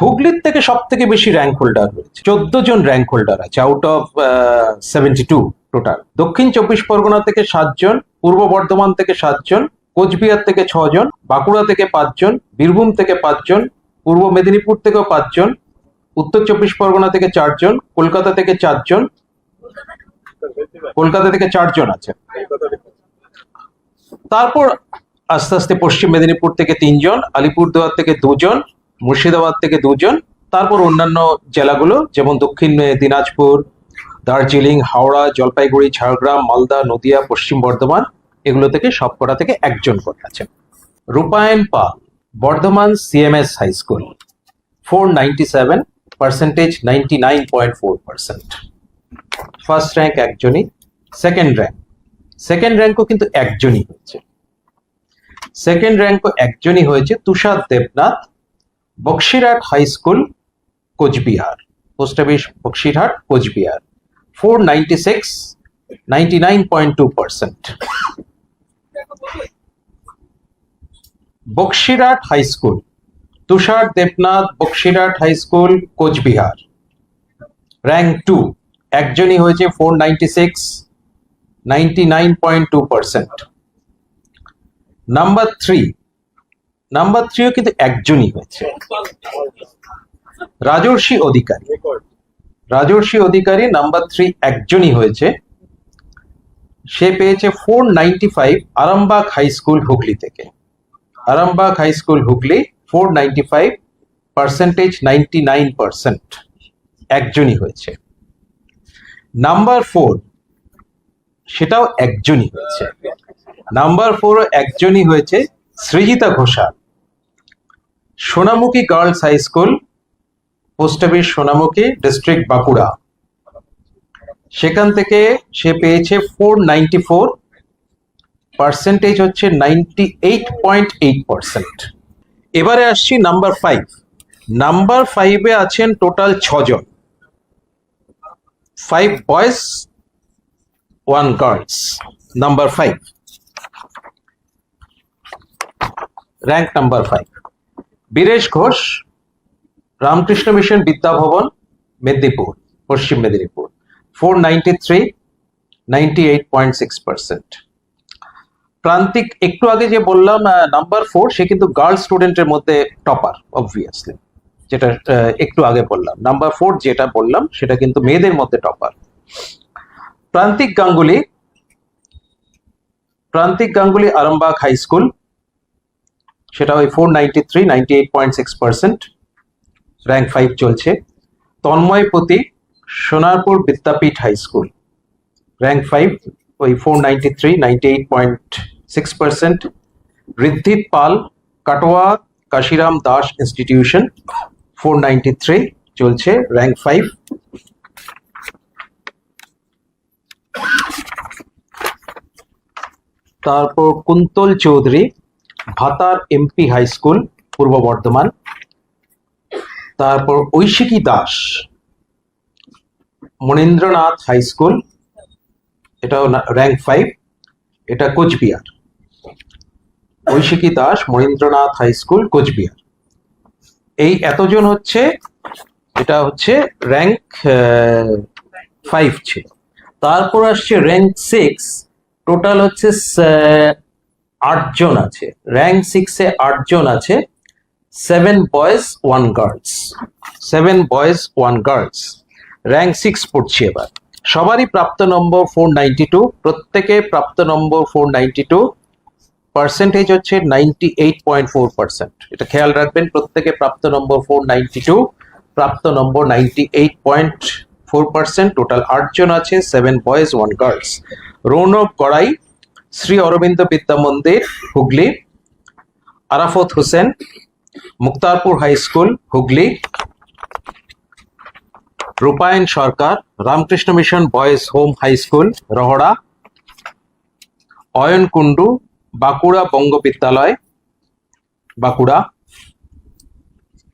হুগলির থেকে সব থেকে বেশি র্যাঙ্ক হোল্ডার রয়েছে। চোদ্দ জন র্যাঙ্ক হোল্ডার আছে out of seventy two total দক্ষিণ চব্বিশ পরগনা থেকে সাতজন পূর্ব বর্ধমান থেকে সাতজন কোচবিহার থেকে ছজন বাঁকুড়া থেকে পাঁচজন বীরভূম থেকে পাঁচজন পূর্ব মেদিনীপুর থেকেও পাঁচজন উত্তর চব্বিশ পরগনা থেকে চারজন কলকাতা থেকে চারজন কলকাতা থেকে চারজন আছে। তারপর আস্তে আস্তে পশ্চিম মেদিনীপুর থেকে তিনজন আলিপুরদুয়ার থেকে দুজন মুর্শিদাবাদ থেকে দুজন, তারপর অন্যান্য জেলাগুলো, যেমন দক্ষিণ দিনাজপুর, দার্জিলিং, হাওড়া, জলপাইগুড়ি, ঝাড়গ্রাম, মালদা, নদিয়া, পশ্চিম বর্ধমান, এগুলো থেকে সবকটা থেকে একজন করে আছে। Rupayan Pal Bardhaman CMS high school four ninety seven percentage ninety nine point four percent first rank একজনই সেকেন্ড র্যাঙ্ক সেকেন্ড র্যাঙ্কও কিন্তু একজনই হয়েছে। সেকেন্ড র্যাঙ্কও একজনই হয়েছে Tushar Debnath Boxirhat high school, Coochbehar. Post office Boxirhat, Coochbehar. Four ninety six ninety nine point two percent Boxirhat high school, Tushar Debnath Boxirhat high school, Coochbehar. Rank two একজনই হয়েছে four ninety six ninety nine point two percent number three number থ্রিও কিন্তু একজনই হয়েছে। রাজর্ষি অধিকারী। রাজর্ষি অধিকারী number three একজনই হয়েছে। সে পেয়েছে four ninety five Arambagh high school Hooghly থেকে। Arambagh high school Hooghly four ninety five percentage ninety nine percent একজনই হয়েছে। নাম্বার ফোর, সেটাও একজনই হয়েছে। নাম্বার ফোর একজনই হয়েছে Srijita Ghoshal. Sonamukhi girls high school, post office Sonamukhi, district Bankura. সেখান থেকে সে পেয়েছে ফোর নাইনটি ফোর পার্সেন্টেজ হচ্ছে ninety eight point eight percent এবারে আসছি নাম্বার ফাইভ নাম্বার ফাইভে আছেন টোটাল ছজন। Five boys one girls number five rank number five Biresh Ghosh, Ramakrishna Mission Vidyabhavan Medinipur, পশ্চিম Medinipur. Four ninety three ninety eight point six percent Prantik, একটু আগে যে বললাম number four সে কিন্তু girls স্টুডেন্টের মধ্যে টপার অবভিয়াসলি যেটা একটু আগে বললাম। নাম্বার ফোর যেটা বললাম, সেটা কিন্তু মেয়েদের মধ্যে টপার প্রান্তিক গাঙ্গুলি প্রান্তিক গাঙ্গুলি আরামবাগ হাই স্কুল সেটা ওই four ninety three ninety eight point six percent rank five চলছে। Tanmoy Pratik Sonarpur Vidyapith high school rank five ওই four ninety three ninety eight point six percent Riddhit Pal, Katwa Kashiram Das institution four ninety three চলছে rank five তারপর কুন্তল চৌধুরী ভাতার MP high school পূর্ব বর্ধমান। তারপর Aishiki Das, Manindranath high school এটাও rank five এটা Cooch Behar. Aishiki Das, Manindranath high school Coochbehar. এই এতজন হচ্ছে, এটা হচ্ছে র্যাঙ্ক ফাইভ ছিল। তারপর আসছে র্যাঙ্ক সিক্স টোটাল হচ্ছে আটজন আছে। র্যাঙ্ক সিক্সে আটজন আছে। Seven boys one girls seven boys one girls rank six পড়ছি এবার। সবারই প্রাপ্ত নম্বর ফোর নাইনটি টু প্রত্যেকে প্রাপ্ত নম্বর ফোর নাইনটি টু পার্সেন্টেজ হচ্ছে ninety eight point four percent এটা খেয়াল রাখবেন, প্রত্যেকে প্রাপ্ত নম্বর ফোর নাইনটি টু প্রাপ্ত নম্বর ninety eight point four percent total আটজন আছে seven boys one girls Raunak Garai Shri Aurobindo Vidya Mandir, Hooghly, Arafat Hossain, Muktarpur high school, Hooghly, Rupayan Sarkar, Ramakrishna Mission boys home high school, Rahara Ayan Kundu Bankura Banga Vidyalaya, Bankura